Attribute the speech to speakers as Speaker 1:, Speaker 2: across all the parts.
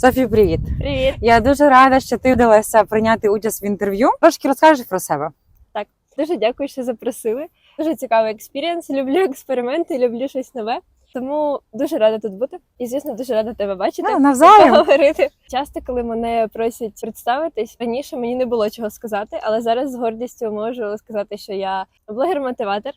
Speaker 1: Софі, привіт.
Speaker 2: Привіт.
Speaker 1: Я дуже рада, що ти вдалася прийняти участь в інтерв'ю. Трошки розкажеш про себе.
Speaker 2: Так, Дуже дякую, що запросили. Дуже цікавий експірієнс. Люблю експерименти, люблю щось нове. Тому дуже рада тут бути. І звісно, дуже рада тебе бачити.
Speaker 1: Ну, навзаєм.
Speaker 2: Поговорити. Часто, коли мене просять представитись, раніше мені не було чого сказати, але зараз з гордістю можу сказати, що я блогер-мотиватор.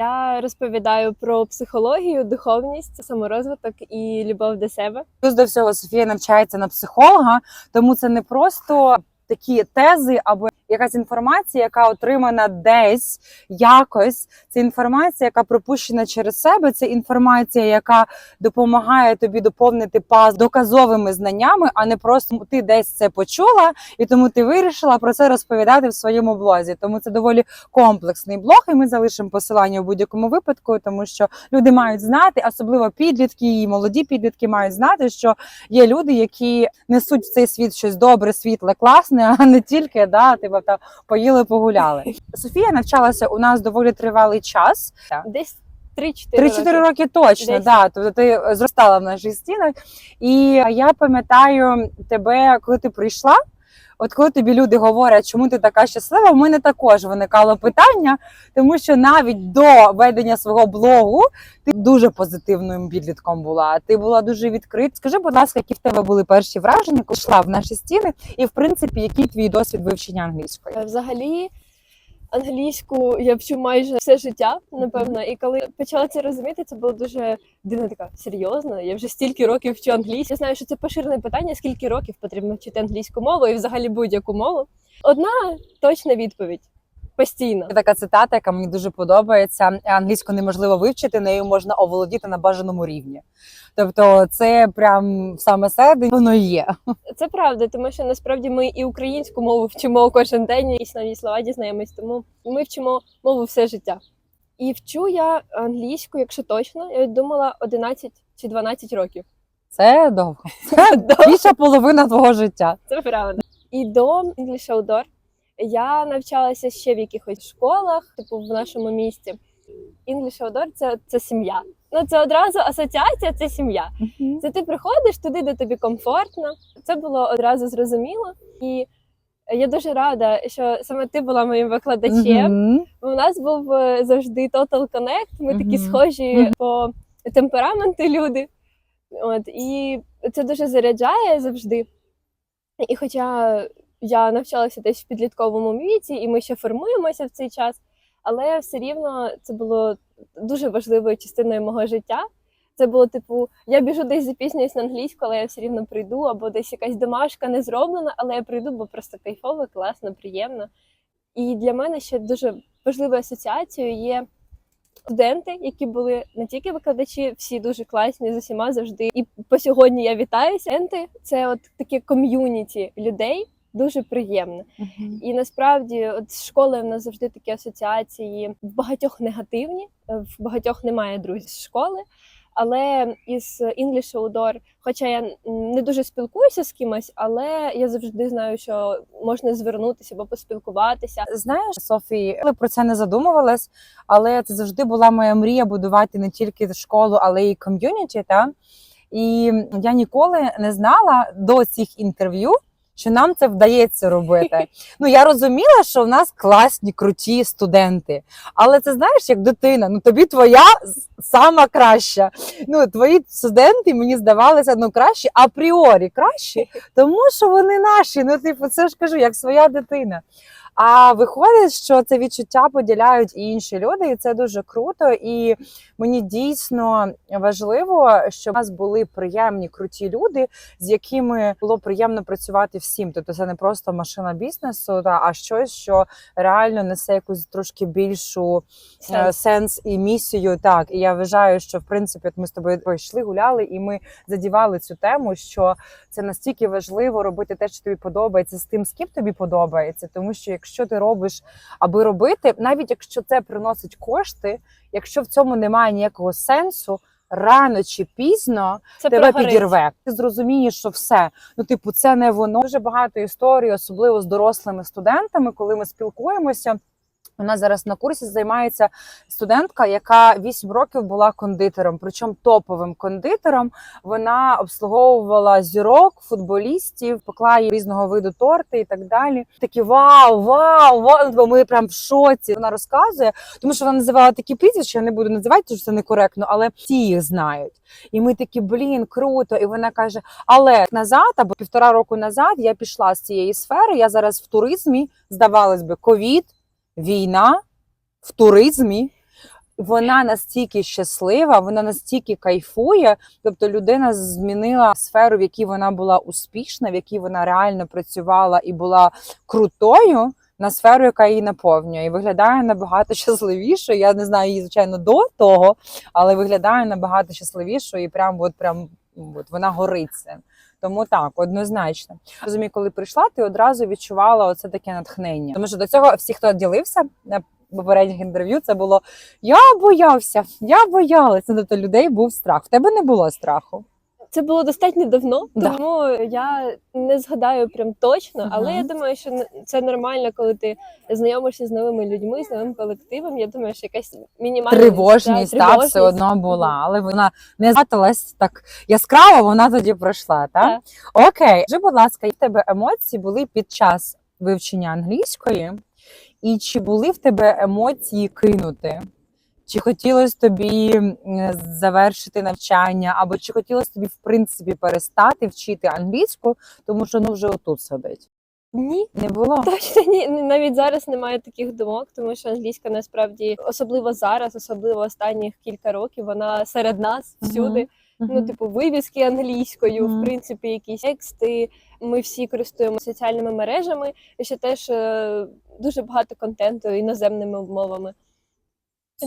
Speaker 2: Я розповідаю про психологію, духовність, саморозвиток і любов до себе.
Speaker 1: Плюс до всього Софія навчається на психолога, тому це не просто такі тези або якась інформація, яка отримана десь якось. Це інформація, яка пропущена через себе. Це інформація, яка допомагає тобі доповнити паз доказовими знаннями, а не просто ти десь це почула, і тому ти вирішила про це розповідати в своєму блозі. Тому це доволі комплексний блог, і ми залишимо посилання у будь-якому випадку, тому що люди мають знати, особливо підлітки і молоді підлітки мають знати, що є люди, які несуть в цей світ щось добре, світле, класне, а не тільки да, та поїли, погуляли. Софія навчалася у нас доволі тривалий час.
Speaker 2: Десь 3-4
Speaker 1: 3-4
Speaker 2: роки.
Speaker 1: роки точно,
Speaker 2: Десь.
Speaker 1: да. Тобто ти зростала в наших стінах. І я пам'ятаю тебе, коли ти прийшла. От коли тобі люди говорять, чому ти така щаслива, в мене також виникало питання, тому що навіть до ведення свого блогу ти дуже позитивним підлітком була. Ти була дуже відкрита. Скажи, будь ласка, які в тебе були перші враження, коли йшла в наші стіни, і в принципі, який твій досвід вивчення англійської?
Speaker 2: Е, Взагалі, англійську я вчу майже все життя, напевно. І коли почала це розуміти, це було дуже дивно така серйозно. Я вже стільки років вчу англійську. Я знаю, що це поширене питання, скільки років потрібно вчити англійську мову і взагалі будь-яку мову. Одна точна відповідь постійно.
Speaker 1: Є така цитата, яка мені дуже подобається. Англійську неможливо вивчити, нею можна оволодіти на бажаному рівні. Тобто, це прям саме середині воно є.
Speaker 2: Це правда, тому що насправді ми і українську мову вчимо кожен день, і нові слова дізнаємось. Тому ми вчимо мову все життя. І вчу я англійську, якщо точно, я думала 11 чи 12 років.
Speaker 1: Це довго. Це більша половина твого життя.
Speaker 2: Це правда. І до English Outdoor я навчалася ще в якихось школах, типу в нашому місті. English Outdoor – це, це сім'я. Ну це одразу асоціація, це сім'я. Це ти приходиш туди, де тобі комфортно. Це було одразу зрозуміло. І я дуже рада, що саме ти була моїм викладачем.
Speaker 1: Мгм.
Speaker 2: У нас був е, завжди Total Connect. Ми такі
Speaker 1: Мгм.
Speaker 2: схожі
Speaker 1: Мгм.
Speaker 2: по темпераменту люди. От і це дуже заряджає завжди. І хоча я навчалася десь в підлітковому віці, і ми ще формуємося в цей час, але все рівно це було дуже важливою частиною мого життя. Це було типу, я біжу десь запізнююсь на англійську, але я все рівно прийду, або десь якась домашка не зроблена, але я прийду, бо просто кайфово, класно, приємно. І для мене ще дуже важливою асоціацією є студенти, які були не тільки викладачі, всі дуже класні з усіма завжди. І по сьогодні я вітаюся. Студенти це от таке ком'юніті людей. Дуже приємно. І насправді, от з школи в нас завжди такі асоціації в багатьох негативні, е, в багатьох немає друзів з школи. Але із English Outdoor, хоча я не дуже спілкуюся з кимось, але я завжди знаю, що можна звернутися або поспілкуватися.
Speaker 1: Знаєш, Софії, я про це не задумувалась, але це завжди була моя мрія будувати не тільки школу, але й ком'юніті. Та? І я ніколи не знала до цих інтерв'ю. Що нам це вдається робити? Ну я розуміла, що в нас класні, круті студенти. Але це знаєш, як дитина. Ну тобі твоя сама краща. Ну твої студенти мені здавалися ну кращі, апріорі кращі, тому що вони наші. Ну, типу, це ж кажу, як своя дитина. А виходить, що це відчуття поділяють і інші люди, і це дуже круто. І мені дійсно важливо, щоб у нас були приємні, круті люди, з якими було приємно працювати всім. Тобто це не просто машина бізнесу, та а щось, що реально несе якусь трошки більшу е, сенс і місію. Так, і я вважаю, що в принципі от ми з тобою йшли, гуляли, і ми задівали цю тему, що це настільки важливо робити те, що тобі подобається, з тим, з ким тобі подобається. Тому що якщо ти робиш, аби робити, навіть якщо це приносить кошти, якщо в цьому немає ніякого сенсу. Рано чи пізно
Speaker 2: Це
Speaker 1: тебе
Speaker 2: прогорить.
Speaker 1: підірве. Ти зрозумієш, що все. Ну, типу, це не воно. Дуже багато історій, особливо з дорослими студентами, коли ми спілкуємося. Нас зараз на курсі займається студентка, яка 8 років була кондитером, причому топовим кондитером. Вона обслуговувала зірок, футболістів, пекла їй різного виду торти і так далі. Такі вау, вау, вау. Бо Ми прям в шоці. Вона розказує, тому що вона називала такі прізвища, я не буду називати, тому що це некоректно, але всі їх знають. І ми такі, блін, круто. І вона каже: але назад, або півтора року назад, я пішла з цієї сфери. Я зараз в туризмі, здавалось би, ковід, війна в туризмі. Вона настільки щаслива, вона настільки кайфує. Тобто людина змінила сферу, в якій вона була успішна, в якій вона реально працювала і була крутою, на сферу, яка її наповнює, і виглядає набагато щасливішою. Я не знаю її, звичайно, до того, але виглядає набагато щасливішою і прям от прям от вона горить цим. Тому так, однозначно. Розумію, коли прийшла, ти одразу відчувала оце таке натхнення. Тому що до цього всі, хто ділився на попередніх інтерв'ю, це було я боявся, я боялася. Тобто людей був страх. В тебе не було страху.
Speaker 2: Це було достатньо давно,
Speaker 1: Да.
Speaker 2: тому я не згадаю прям точно, але
Speaker 1: Мгм.
Speaker 2: я думаю, що це нормально, коли ти знайомишся з новими людьми, з новим колективом. Я думаю, що якась мінімальна
Speaker 1: Тривожність
Speaker 2: да,
Speaker 1: та все одно була, але вона не згадалась так яскраво. Вона тоді пройшла. Так? Окей, скажи, будь ласка, які в тебе емоції були під час вивчення англійської, і чи були в тебе емоції кинути? Чи хотілося тобі завершити навчання, або чи хотілося тобі в принципі перестати вчити англійську, тому що ну вже отут сидить?
Speaker 2: Ні,
Speaker 1: Не було?
Speaker 2: точно ні. Навіть зараз немає таких думок, тому що англійська насправді, особливо зараз, особливо останніх кілька років, вона серед нас всюди. Ну, типу, вивіски англійською,
Speaker 1: Мгм.
Speaker 2: в принципі, якісь тексти. Ми всі користуємося соціальними мережами, і ще теж е, дуже багато контенту іноземними мовами.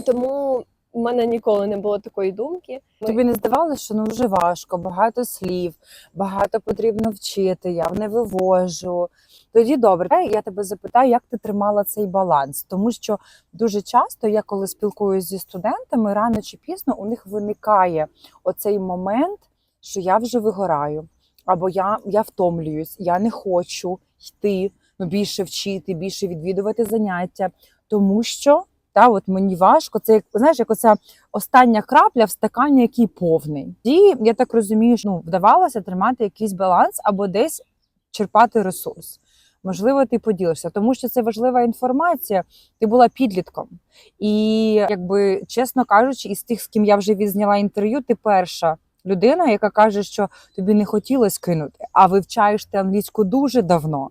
Speaker 2: Тому в мене ніколи не було такої думки. Ми-
Speaker 1: Тобі не здавалося, що ну вже важко, багато слів, багато потрібно вчити, я не вивожу. Тоді добре, я тебе запитаю, як ти тримала цей баланс? Тому що дуже часто я, коли спілкуюся зі студентами, рано чи пізно у них виникає оцей момент, що я вже вигораю, або я, я втомлююсь, я не хочу йти ну, більше вчити, більше відвідувати заняття, тому що та, от мені важко. Це як знаєш, як оця остання крапля в стакані, який повний. І я так розумію, що ну, вдавалося тримати якийсь баланс або десь черпати ресурс. Можливо, ти поділишся, тому що це важлива інформація. Ти була підлітком, і якби чесно кажучи, із тих, з ким я вже відзняла інтерв'ю, ти перша людина, яка каже, що тобі не хотілося кинути, а вивчаєш ти англійську дуже давно.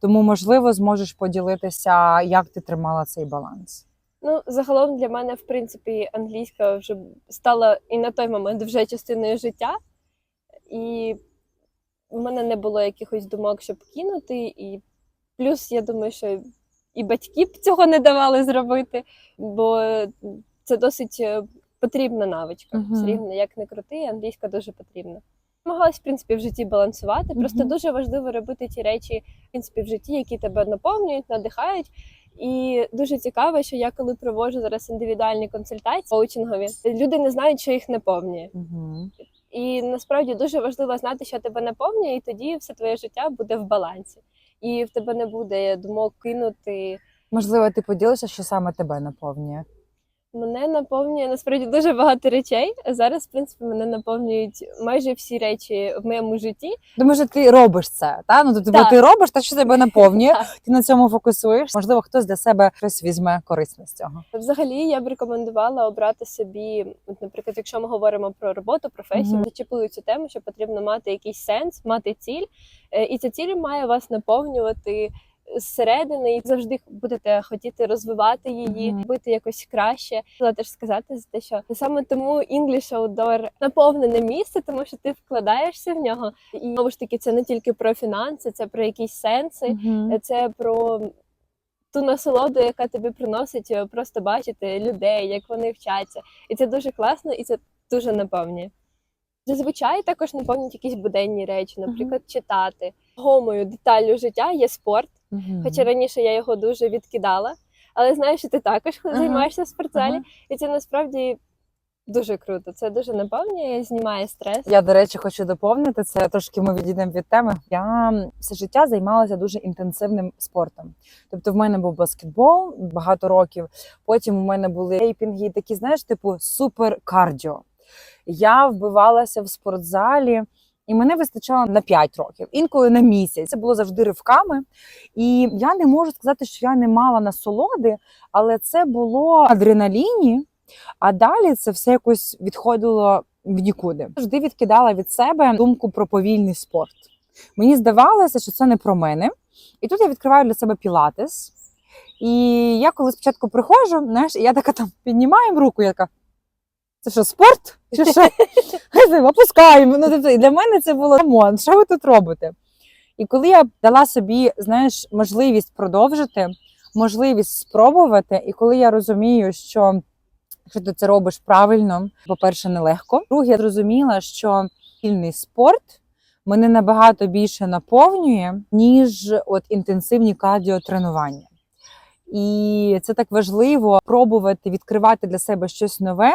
Speaker 1: Тому, можливо, зможеш поділитися, як ти тримала цей баланс.
Speaker 2: Ну, загалом для мене, в принципі, англійська вже стала і на той момент вже частиною життя. І в мене не було якихось думок, щоб кинути. І плюс, я думаю, що і батьки б цього не давали зробити, бо це досить е, потрібна навичка. Все рівно, як не крути, англійська дуже потрібна. Намагалась, в принципі, в житті балансувати. Просто
Speaker 1: Мгм.
Speaker 2: дуже важливо робити ті речі, в принципі, в житті, які тебе наповнюють, надихають. І дуже цікаво, що я коли проводжу зараз індивідуальні консультації коучингові, люди не знають, що їх наповнює.
Speaker 1: Угу.
Speaker 2: І насправді дуже важливо знати, що тебе наповнює, і тоді все твоє життя буде в балансі. І в тебе не буде думок кинути.
Speaker 1: Можливо, ти поділишся, що саме тебе наповнює.
Speaker 2: Мене наповнює насправді дуже багато речей. Зараз, в принципі, мене наповнюють майже всі речі в моєму житті.
Speaker 1: Тому що ти робиш це, та ну тобто
Speaker 2: Так.
Speaker 1: ти робиш те, що тебе наповнює. Ти на цьому фокусуєш. Можливо, хтось для себе щось візьме корисне з цього.
Speaker 2: Взагалі, я б рекомендувала обрати собі, от, наприклад, якщо ми говоримо про роботу, професію,
Speaker 1: Мгм.
Speaker 2: зачепили цю тему, що потрібно мати якийсь сенс, мати ціль, Е, і ця ціль має вас наповнювати зсередини, і завжди будете хотіти розвивати її,
Speaker 1: Мгм.
Speaker 2: робити якось краще. Хотіла теж сказати за те, що саме тому English Outdoor наповнене місце, тому що ти вкладаєшся в нього. І знову ж таки, це не тільки про фінанси, це про якісь сенси. Е, це про ту насолоду, яка тобі приносить е, просто бачити людей, як вони вчаться. І це дуже класно, і це дуже наповнює. Зазвичай також наповнюють якісь буденні речі, наприклад, читати. Гомою деталлю життя є спорт,
Speaker 1: Мгм.
Speaker 2: хоча раніше я його дуже відкидала. Але знаєш, що ти також
Speaker 1: Ага.
Speaker 2: займаєшся в спортзалі,
Speaker 1: Ага.
Speaker 2: і це насправді дуже круто. Це дуже наповнює, знімає стрес.
Speaker 1: Я, до речі, хочу доповнити це. Трошки ми відійдемо від теми. Я все життя займалася дуже інтенсивним спортом. Тобто, в мене був баскетбол багато років. Потім у мене були рейпінги, такі, знаєш, типу супер кардіо. Я вбивалася в спортзалі. І мене вистачало на 5 років, інколи на місяць. Це було завжди ривками. І я не можу сказати, що я не мала насолоди, але це було адреналіні, а далі це все якось відходило в нікуди. Завжди відкидала від себе думку про повільний спорт. Мені здавалося, що це не про мене. І тут я відкриваю для себе пілатес. І я коли спочатку приходжу, знаєш, я така там піднімаю руку, я така. Це що, спорт? Чи що? Опускаємо. Ну, тобто, і для мене це було «Камон, що ви тут робите? І коли я дала собі, знаєш, можливість продовжити, можливість спробувати, і коли я розумію, що якщо ти це робиш правильно, по-перше, нелегко. Друге, я зрозуміла, що вільний спорт мене набагато більше наповнює, ніж от інтенсивні кардіотренування. І це так важливо пробувати відкривати для себе щось нове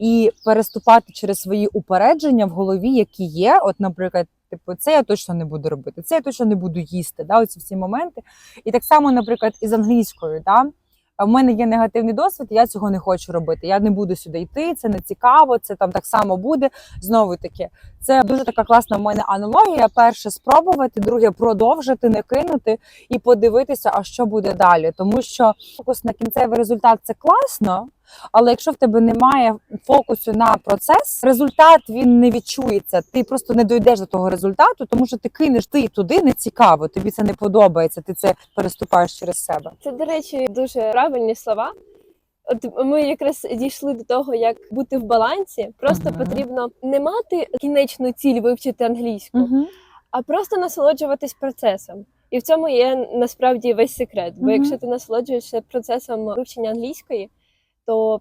Speaker 1: і переступати через свої упередження в голові, які є. От, наприклад, типу, це я точно не буду робити, це я точно не буду їсти. Да, оці всі моменти. І так само, наприклад, із англійською. Да, в мене є негативний досвід, я цього не хочу робити. Я не буду сюди йти, це не цікаво, це там так само буде. Знову таки, це дуже така класна в мене аналогія. Перше спробувати, друге продовжити, не кинути і подивитися, а що буде далі. Тому що фокус на кінцевий результат це класно. Але якщо в тебе немає фокусу на процес, результат він не відчується. Ти просто не дійдеш до того результату, тому що ти кинеш ти туди не цікаво, тобі це не подобається. Ти це переступаєш через себе.
Speaker 2: Це, до речі, дуже правильні слова. От ми якраз дійшли до того, як бути в балансі. Просто
Speaker 1: Мгм.
Speaker 2: потрібно не мати кінечну ціль вивчити англійську,
Speaker 1: Угу.
Speaker 2: а просто насолоджуватись процесом. І в цьому є насправді весь секрет. Бо
Speaker 1: Мгм.
Speaker 2: якщо ти насолоджуєшся процесом вивчення англійської, то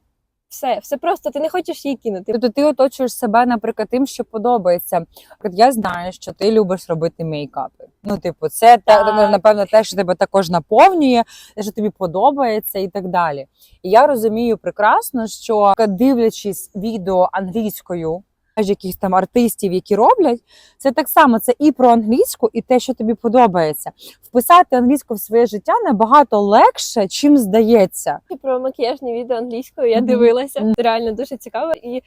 Speaker 2: все, все просто ти не хочеш її кинути.
Speaker 1: Тобто ти оточуєш себе, наприклад, тим, що подобається. Я знаю, що ти любиш робити мейкапи. Ну, типу, це та
Speaker 2: Так.
Speaker 1: напевно те, що тебе також наповнює, те, що тобі подобається, і так далі. І я розумію прекрасно, що дивлячись відео англійською. Якихось там артистів, які роблять, це так само це і про англійську, і те, що тобі подобається. Вписати англійську в своє життя набагато легше, чим здається.
Speaker 2: І про макіяжні відео англійською я дивилася.
Speaker 1: Мгм.
Speaker 2: Це реально дуже цікаво. І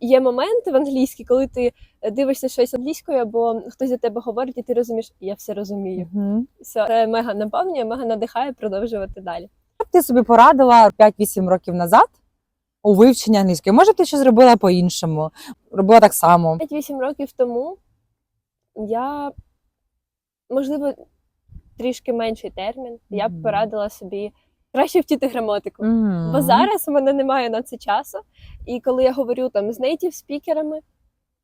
Speaker 2: є моменти в англійській, коли ти дивишся щось англійською, або хтось за тебе говорить, і ти розумієш, я все розумію.
Speaker 1: Мгм.
Speaker 2: Все це мега наповнює, мега надихає продовжувати далі.
Speaker 1: Ти собі порадила 5-8 років назад у вивченні англійської? Може, ти щось зробила по-іншому, робила так само.
Speaker 2: 5-8 років тому я, можливо, трішки менший термін. Я б порадила собі краще вчити граматику.
Speaker 1: Мгм.
Speaker 2: Бо зараз у мене немає на це часу. І коли я говорю там з нейтів спікерами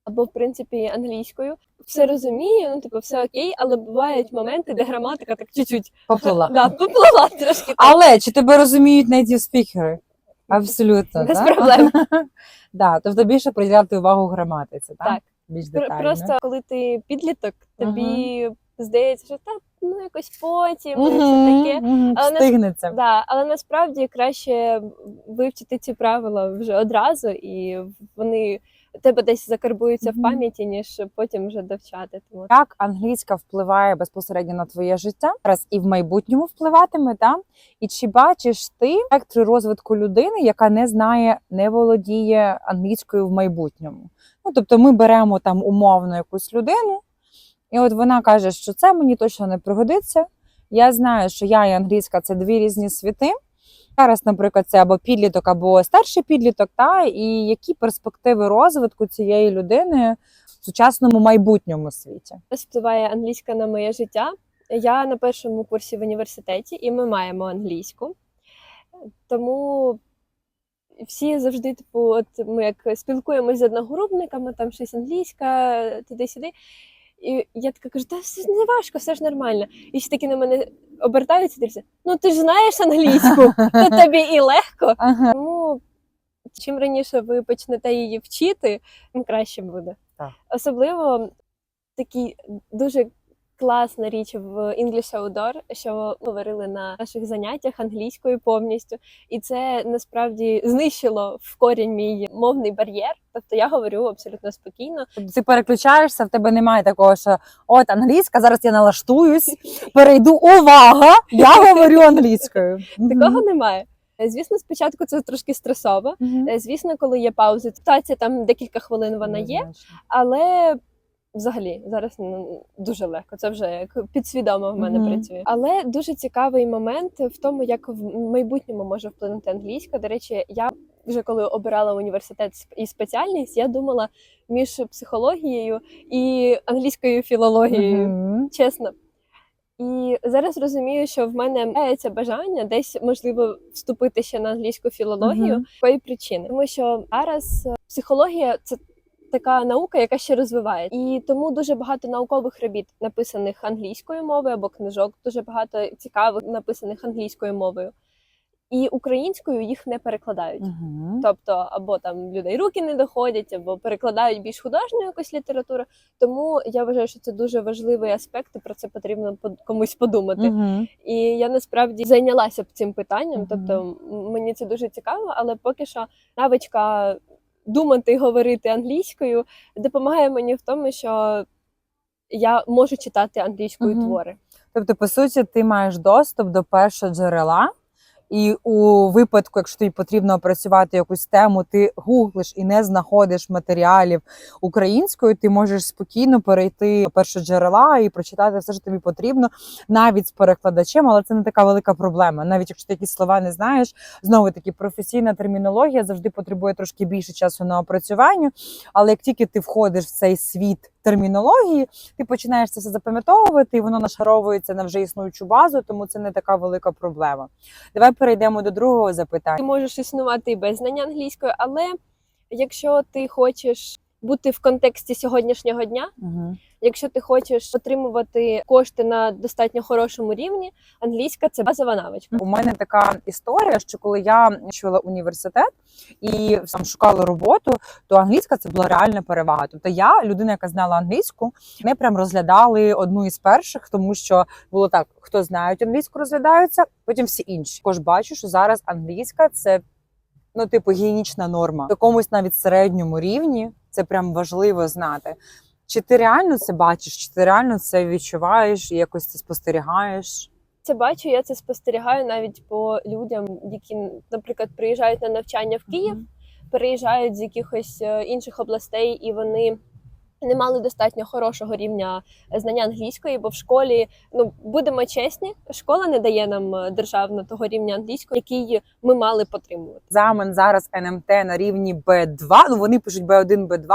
Speaker 2: або в принципі англійською, все розумію, ну типу, все окей, але бувають моменти, де граматика так чуть-чуть
Speaker 1: поплила.
Speaker 2: да, поплила трошки.
Speaker 1: Але чи тебе розуміють native спікери? Абсолютно.
Speaker 2: Без
Speaker 1: так?
Speaker 2: проблем.
Speaker 1: Да, тобто більше приділяти увагу граматиці, так?
Speaker 2: Так.
Speaker 1: Більш детально.
Speaker 2: Просто коли ти підліток, тобі здається, що так, ну якось потім, і все таке.
Speaker 1: мгм,
Speaker 2: Але
Speaker 1: встигнеться. Нас...
Speaker 2: Да, але насправді краще вивчити ці правила вже одразу, і вони тебе десь закарбуються
Speaker 1: Мгм.
Speaker 2: в пам'яті, ніж потім вже довчати. Тому
Speaker 1: Як англійська впливає безпосередньо на твоє життя зараз і в майбутньому впливатиме, та? І чи бачиш ти спектри розвитку людини, яка не знає, не володіє англійською в майбутньому? Ну тобто, ми беремо там умовно якусь людину, і от вона каже, що це мені точно не пригодиться. Я знаю, що я і англійська це дві різні світи. Зараз, наприклад, це або підліток, або старший підліток, та і які перспективи розвитку цієї людини в сучасному майбутньому світі?
Speaker 2: Впливає англійська на моє життя. Я на першому курсі в університеті, і ми маємо англійську. Тому всі завжди, типу, от ми як спілкуємось з одногрупниками, там щось англійська, туди-сюди. І я така кажу, та все ж не важко, все ж нормально. І всі такі на мене обертаються і дивляться, ну ти ж знаєш англійську, то тобі і легко.
Speaker 1: Ага.
Speaker 2: Тому чим раніше ви почнете її вчити, тим краще буде.
Speaker 1: Так.
Speaker 2: Особливо такий дуже класна річ в English Outdoor, що говорили на наших заняттях англійською повністю, і це насправді знищило в корінь мій мовний бар'єр. Тобто я говорю абсолютно спокійно.
Speaker 1: Тобто Ти переключаєшся, в тебе немає такого, що от англійська, зараз я налаштуюсь, перейду. Увага! Я говорю англійською.
Speaker 2: Такого немає. Звісно, спочатку це трошки стресово. Звісно, коли є паузи, ситуація там декілька хвилин вона є, але взагалі зараз ну, дуже легко. Це вже як підсвідомо в мене
Speaker 1: Мгм.
Speaker 2: працює. Але дуже цікавий момент в тому, як в майбутньому може вплинути англійська. До речі, я вже коли обирала університет і спеціальність, я думала між психологією і англійською філологією.
Speaker 1: Мгм.
Speaker 2: Чесно. І зараз розумію, що в мене мається бажання десь можливо вступити ще на англійську філологію.
Speaker 1: Мгм.
Speaker 2: З якої причини? Тому що зараз е, психологія це така наука, яка ще розвиває, і тому дуже багато наукових робіт написаних англійською мовою або книжок, дуже багато цікавих написаних англійською мовою. І українською їх не перекладають.
Speaker 1: Мгм.
Speaker 2: Тобто, або там людей руки не доходять, або перекладають більш художню якусь літературу. Тому я вважаю, що це дуже важливий аспект, і про це потрібно комусь подумати.
Speaker 1: Мгм.
Speaker 2: І я насправді зайнялася б цим питанням.
Speaker 1: Мгм.
Speaker 2: Тобто мені це дуже цікаво, але поки що навичка думати і говорити англійською допомагає мені в тому, що я можу читати англійською
Speaker 1: угу.
Speaker 2: твори.
Speaker 1: Тобто, по суті, ти маєш доступ до першого джерела, і у випадку, якщо тобі потрібно опрацювати якусь тему, ти гуглиш і не знаходиш матеріалів українською, ти можеш спокійно перейти першого джерела і прочитати все, що тобі потрібно, навіть з перекладачем, але це не така велика проблема. Навіть якщо ти якісь слова не знаєш, знову таки професійна термінологія завжди потребує трошки більше часу на опрацювання. Але як тільки ти входиш в цей світ термінології, ти починаєш це все запам'ятовувати, і воно нашаровується на вже існуючу базу, тому це не така велика проблема. Давай перейдемо до другого
Speaker 2: Ти
Speaker 1: запитання.
Speaker 2: можеш існувати і без знання англійської, але якщо ти хочеш бути в контексті сьогоднішнього дня,
Speaker 1: Угу.
Speaker 2: якщо ти хочеш отримувати кошти на достатньо хорошому рівні, англійська це базова навичка.
Speaker 1: У мене така історія, що коли я закінчувала університет і там шукала роботу, то англійська це була реальна перевага. Тобто я, людина, яка знала англійську, ми прям розглядали одну із перших, тому що було так: хто знають англійську, розглядаються, потім всі інші. Також бачу, що зараз англійська це ну, типу, гігієнічна норма. В якомусь навіть середньому рівні це прям важливо знати. Чи ти реально це бачиш, чи ти реально це відчуваєш і якось це спостерігаєш?
Speaker 2: Це бачу, я це спостерігаю навіть по людям, які, наприклад, приїжджають на навчання в Київ, переїжджають з якихось е, інших областей, і вони не мали достатньо хорошого рівня знання англійської, бо в школі, ну будемо чесні, школа не дає нам е, державно того рівня англійської, який ми мали потримувати.
Speaker 1: екзамен зараз НМТ на рівні Б2. Ну вони пишуть Б1, Б2,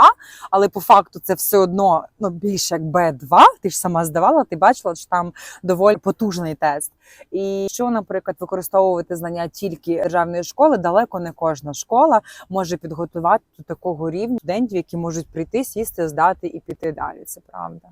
Speaker 1: але по факту це все одно ну більше як Б2. Ти ж сама здавала, ти бачила, що там доволі потужний тест. І що, наприклад, використовувати знання тільки державної школи, далеко не кожна школа може підготувати до такого рівня студентів, які можуть прийти, сісти, здати і піти далі. Це правда.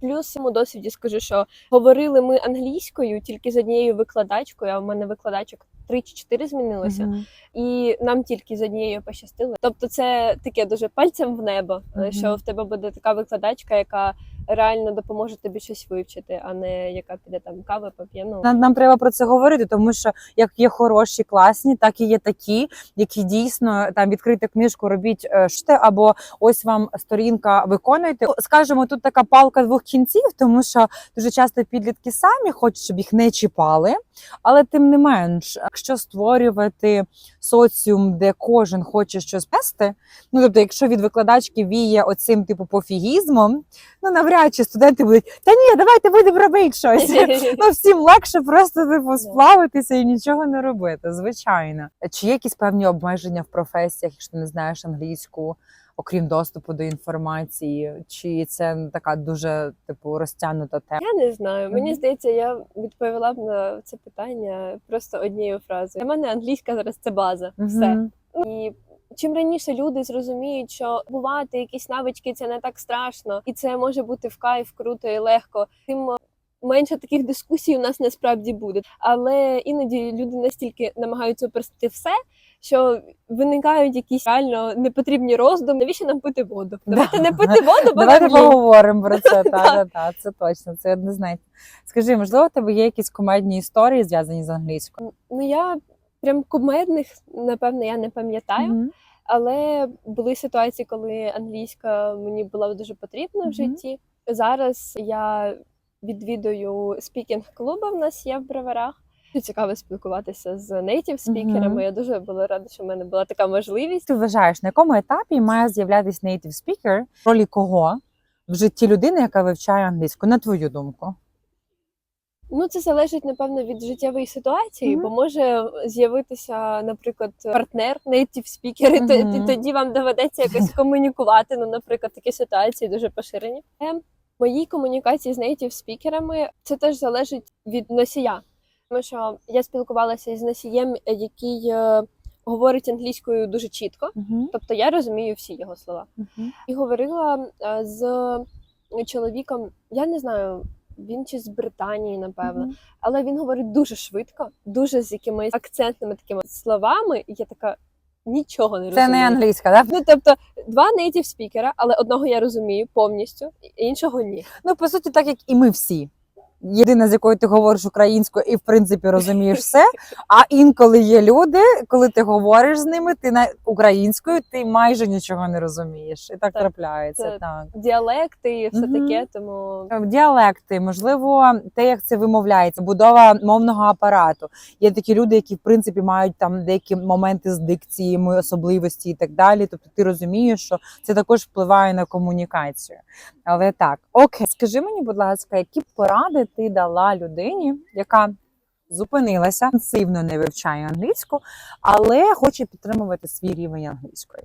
Speaker 2: Плюс в цьому досвіді скажу, що говорили ми англійською тільки з однією викладачкою. А в мене викладачок три чи чотири змінилося.
Speaker 1: Мгм.
Speaker 2: і нам тільки з однією пощастило. Тобто, це таке дуже пальцем в небо, е,
Speaker 1: Мгм.
Speaker 2: що в тебе буде така викладачка, яка реально допоможе тобі щось вивчити, а не яка піде там кави поп'є. Ну,
Speaker 1: Нам, нам треба про це говорити, тому що як є хороші, класні, так і є такі, які дійсно там відкрити книжку, робіть е, ште, або ось вам сторінка виконуйте. Скажемо, тут така палка двох кінців, тому що дуже часто підлітки самі хочуть, щоб їх не чіпали. Але тим не менш, якщо створювати соціум, де кожен хоче щось вести, ну тобто, якщо від викладачки віє оцим типу пофігізмом, ну навряд чи студенти будуть та ні, давайте будемо робити щось. Ну, всім легше просто типу сплавитися і нічого не робити, звичайно. Чи є якісь певні обмеження в професіях, якщо ти не знаєш англійську, окрім доступу до інформації, чи це така дуже типу розтягнута тема?
Speaker 2: Я не знаю. Мені здається, я відповіла б на це питання просто однією фразою. Для мене англійська зараз це база. Все. І чим раніше люди зрозуміють, що бувати якісь навички це не так страшно, і це може бути в кайф, круто і легко, тим менше таких дискусій у нас насправді буде. Але іноді люди настільки намагаються упростити все, що виникають якісь реально непотрібні роздуми. Навіщо нам пити воду?
Speaker 1: Да.
Speaker 2: Давайте не пити воду, бо
Speaker 1: Давайте
Speaker 2: нам лінь.
Speaker 1: поговоримо про це. Та,
Speaker 2: Да.
Speaker 1: та, та, це точно, це однозначно. Скажи, можливо, у тебе є якісь комедні історії зв'язані з англійською?
Speaker 2: Ну я прям кумедних, напевно, я не пам'ятаю.
Speaker 1: Мгм.
Speaker 2: Але були ситуації, коли англійська мені була дуже потрібна
Speaker 1: Мгм.
Speaker 2: в житті. Зараз я відвідую спікінг клуби. В нас є в броварах. Дуже цікаво спілкуватися з нейтів спікерами.
Speaker 1: Мгм.
Speaker 2: Я дуже була рада, що в мене була така можливість.
Speaker 1: Ти вважаєш, на якому етапі має з'являтися native speaker, в ролі кого в житті людини, яка вивчає англійську, на твою думку?
Speaker 2: Ну, це залежить напевно від життєвої ситуації,
Speaker 1: Мгм.
Speaker 2: бо може з'явитися, наприклад, партнер нейтів спікер, і
Speaker 1: Мгм.
Speaker 2: і тоді вам доведеться якось комунікувати. Ну, наприклад, такі ситуації дуже поширені. Е, Мої комунікації з нейтів спікерами це теж залежить від носія. Тому що я спілкувалася із носієм, е, який е, говорить англійською дуже чітко,
Speaker 1: Угу.
Speaker 2: тобто я розумію всі його слова. І говорила е, з чоловіком, я не знаю, він чи з Британії, напевно, але він говорить дуже швидко, дуже з якимись акцентними такими словами, і я така нічого не
Speaker 1: Це
Speaker 2: розумію.
Speaker 1: не англійська, так?
Speaker 2: Ну тобто два нейтів спікера, але одного я розумію повністю, іншого ні.
Speaker 1: Ну, по суті, так як і ми всі. Єдина, з якою ти говориш українською і в принципі розумієш все. А інколи є люди, коли ти говориш з ними, ти на українською ти майже нічого не розумієш. І так,
Speaker 2: Так,
Speaker 1: трапляється.
Speaker 2: це-
Speaker 1: Так.
Speaker 2: Діалекти і все
Speaker 1: Мгм.
Speaker 2: таке, тому
Speaker 1: Діалекти, можливо, те, як це вимовляється, будова мовного апарату. Є такі люди, які в принципі мають там деякі моменти з дикціями, особливості і так далі. Тобто ти розумієш, що це також впливає на комунікацію. Але так, окей, скажи мені, будь ласка, які поради ти дала людині, яка зупинилася, інтенсивно не вивчає англійську, але хоче підтримувати свій рівень англійської?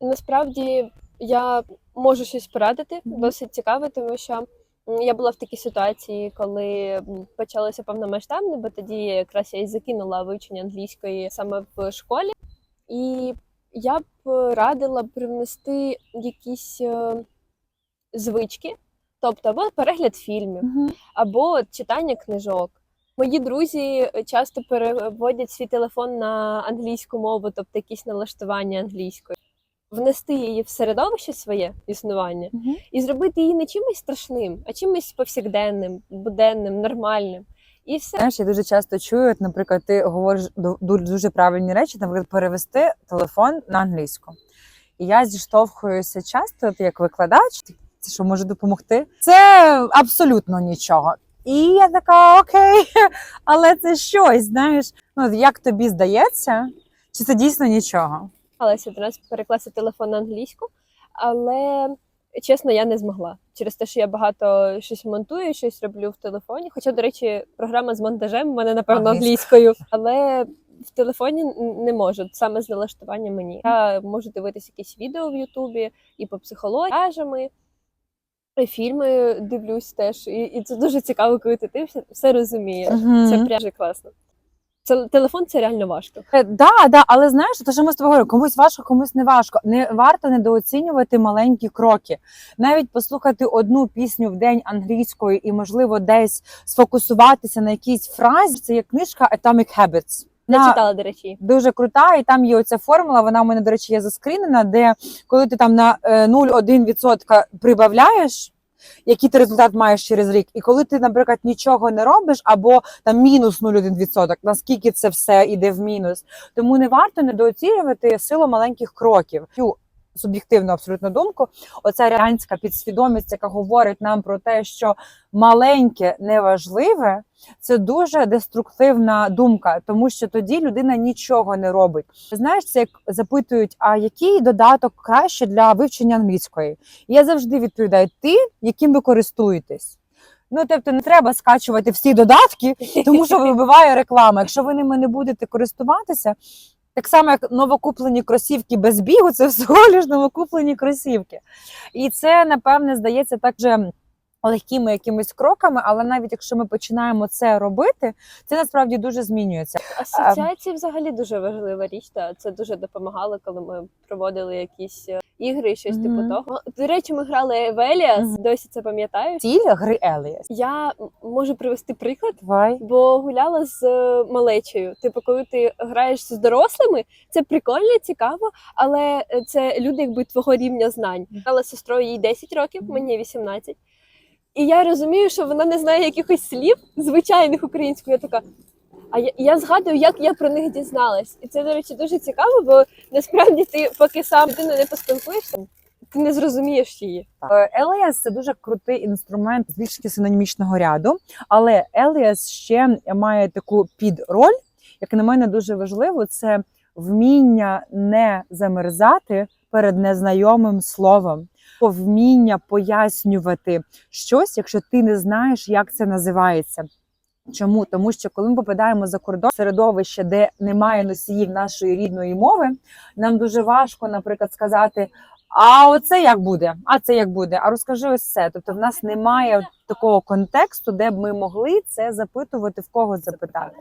Speaker 2: Насправді я можу щось порадити, досить цікаво, тому що я була в такій ситуації, коли почалося повномасштабне, бо тоді якраз я і закинула вивчення англійської саме в школі. І я б радила привнести якісь е, звички, тобто або перегляд фільмів, або читання книжок. Мої друзі часто переводять свій телефон на англійську мову, тобто якісь налаштування англійської, внести її в середовище своє існування і зробити її не чимось страшним, а чимось повсякденним, буденним, нормальним. І все.
Speaker 1: Знаєш, я дуже часто чую, от, наприклад, ти говориш ду- ду- дуже правильні речі, наприклад, перевести телефон на англійську. І я зіштовхуюся часто, як викладач, що може допомогти? Це абсолютно нічого. І я така, окей, але це щось, знаєш. Ну, як тобі здається, чи це дійсно нічого?
Speaker 2: намагалася до нас перекласти телефон на англійську, але чесно, я не змогла. Через те, що я багато щось монтую, щось роблю в телефоні. Хоча, до речі, програма з монтажем в мене напевно
Speaker 1: Англійською.
Speaker 2: але в телефоні не можу саме з налаштуванням мені. Я можу дивитися якісь відео в Ютубі і по психології, і фільми дивлюсь теж. І, і це дуже цікаво, коли ти дивишся, все розумієш. Це
Speaker 1: Мгм.
Speaker 2: прям дуже класно. Це телефон це реально важко.
Speaker 1: Е, Да, да, але знаєш, то що ми з тобою говоримо, комусь важко, комусь не важко. Не варто недооцінювати маленькі кроки. Навіть послухати одну пісню в день англійською і, можливо, десь сфокусуватися на якійсь фразі. Це є книжка Atomic Habits.
Speaker 2: Не читала, до речі.
Speaker 1: Дуже крута, і там є оця формула. Вона у мене, до речі, є заскрінена, де коли ти там на е, 0,1% прибавляєш. Який ти результат маєш через рік, і коли ти, наприклад, нічого не робиш, або там мінус 0,1%, наскільки це все йде в мінус, тому не варто недооцінювати силу маленьких кроків. Суб'єктивну абсолютно думку. Оця радянська підсвідомість, яка говорить нам про те, що маленьке неважливе, це дуже деструктивна думка, тому що тоді людина нічого не робить. Знаєш, це як запитують, а який додаток краще для вивчення англійської? Я завжди відповідаю: ти, яким ви користуєтесь. Ну, тобто, не треба скачувати всі додатки, тому що вибиває реклама. Якщо ви ними не будете користуватися, так само, як новокуплені кросівки без бігу, це всього лиш новокуплені кросівки. І це, напевне, здається так же легкими якимись кроками, але навіть якщо ми починаємо це робити, це насправді дуже змінюється.
Speaker 2: Асоціації взагалі дуже важлива річ. Та це дуже допомагало, коли ми проводили якісь е, ігри, щось
Speaker 1: Мгм.
Speaker 2: типу того. До речі, ми грали в Еліас,
Speaker 1: Мгм.
Speaker 2: досі це пам'ятаю.
Speaker 1: Ціль гри Еліас.
Speaker 2: Я можу привести приклад.
Speaker 1: Давай.
Speaker 2: Бо гуляла з е, малечею. Типу, коли ти граєш з дорослими, це прикольно, цікаво, але е, це люди, якби твого рівня знань. Грала з сестрою їй 10 років, мені 18. І я розумію, що вона не знає якихось слів звичайних українською. Я така. А я, я згадую, як я про них дізналась. І це, до речі, дуже цікаво, бо насправді ти, поки сам людиною не поспілкуєшся, ти не зрозумієш її.
Speaker 1: Еліас це дуже крутий інструмент збільшення синонімічного ряду, але Еліас ще має таку підроль, як на мене дуже важливо, це вміння не замерзати перед незнайомим словом, вміння пояснювати щось, якщо ти не знаєш, як це називається. Чому? Тому що коли ми попадаємо за кордон середовище, де немає носіїв нашої рідної мови, нам дуже важко, наприклад, сказати. А оце як буде? А це як буде? А розкажи ось це. Тобто, в нас немає такого контексту, де б ми могли це запитувати, в кого запитати.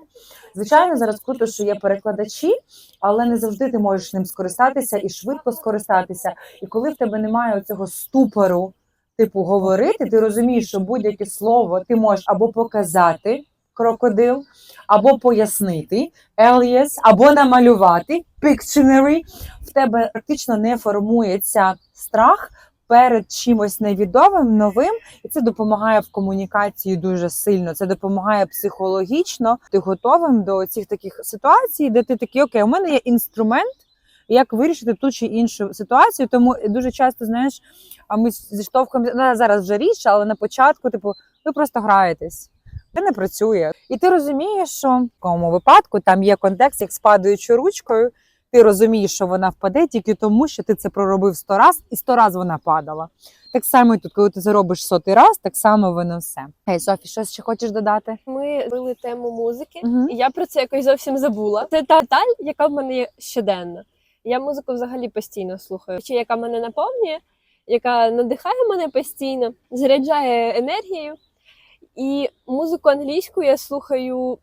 Speaker 1: Звичайно, зараз круто, що є перекладачі, але не завжди ти можеш ним скористатися і швидко скористатися. І коли в тебе немає цього ступору, типу говорити, ти розумієш, що будь-яке слово ти можеш або показати крокодил, або пояснити alias, або намалювати Pictionary. В тебе практично не формується страх перед чимось невідомим, новим, і це допомагає в комунікації дуже сильно. Це допомагає психологічно. Ти готовим до цих таких ситуацій, де ти такий, окей, у мене є інструмент. Як вирішити ту чи іншу ситуацію, тому дуже часто знаєш, а ми зіштовхуємося ну, зараз вже річ, але на початку, типу, ви просто граєтесь. Це не працює. І ти розумієш, що в такому випадку там є контекст, як з падаючою ручкою. Ти розумієш, що вона впаде тільки тому, що ти це проробив сто раз, і сто раз вона падала. Так само і тут, коли ти це робиш сотий раз, так само воно все. Гей, Софі, щось ще хочеш додати?
Speaker 2: Ми робили тему музики,
Speaker 1: Угу.
Speaker 2: і я про це якось зовсім забула. Це та деталь, яка в мене є щоденно. Я музику взагалі постійно слухаю, чи яка мене наповнює, яка надихає мене постійно, заряджає енергією. І музику англійську я слухаю,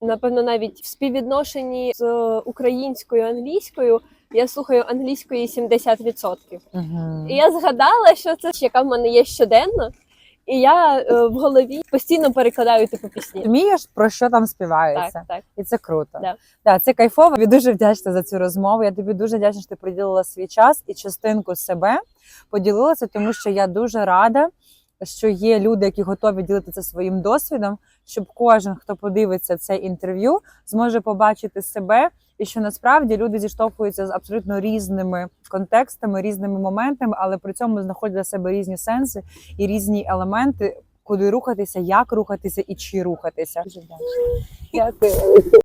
Speaker 2: напевно, навіть в співвідношенні з українською англійською. Я слухаю англійської 70%.
Speaker 1: Угу.
Speaker 2: І я згадала, що це ж яка в мене є щоденно, і я е, в голові постійно перекладаю типу пісні.
Speaker 1: Розумієш, про що там співається?
Speaker 2: Так, так.
Speaker 1: І це круто.
Speaker 2: Да.
Speaker 1: Да, це кайфово. Я дуже вдячна за цю розмову. Я тобі дуже вдячна, що ти приділила свій час і частинку себе поділилася, тому що я дуже рада, що є люди, які готові ділитися своїм досвідом, щоб кожен, хто подивиться це інтерв'ю, зможе побачити себе. І що насправді люди зіштовхуються з абсолютно різними контекстами, різними моментами, але при цьому знаходять для себе різні сенси і різні елементи, куди рухатися, як рухатися і чи рухатися. Дякую.